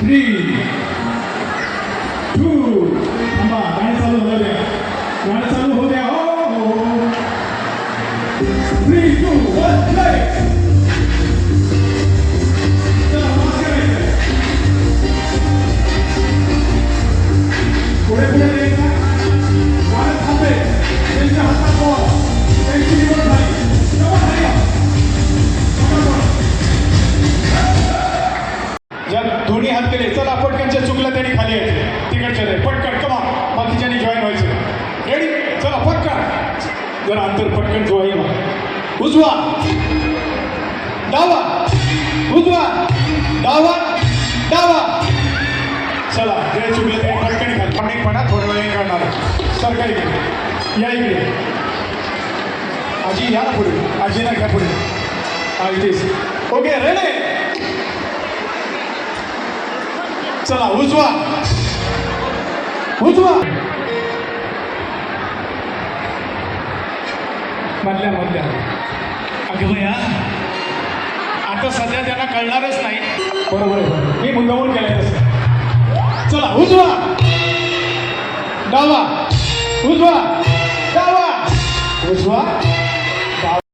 Three two ಅಮ್ಮ ಗಾಡಿ ಚಾಲು ಹೋದೆ ಗಾಡಿ ಚಾಲು ಹೋದೆ ಓ ತ್ರೀ ಟೂ ಒನ್ ಪ್ಲೇ ಕೊಡೆ ಕೊಡೆ ज्या दोन्ही हात केले चला पटकनच्या चुकलं त्यांनी खाली यायचे. तिकडच्या नाही. पटकन कमा बाकीच्यांनी जॉईन व्हायचं. रेडी चला पटकन. जरा अंतर पटकन जॉईन व्हा उजवा. डावा. उजवा. डावा. डावा. चला जे चुकलं ते पटकन खाली. पटकनपणा थोड्या वेळ करणार सरकारी या इकडे. आजी या ना पुढे. आजी ना घ्या पुढे. हा ओके रेडी चला उजवा. उजवा. मधल्या मधल्या. अगे भया आता सध्या त्यांना कळणारच नाही. बरोबर मी मुद्दामून केलं चला उजवा. डावा. उजवा. डावा.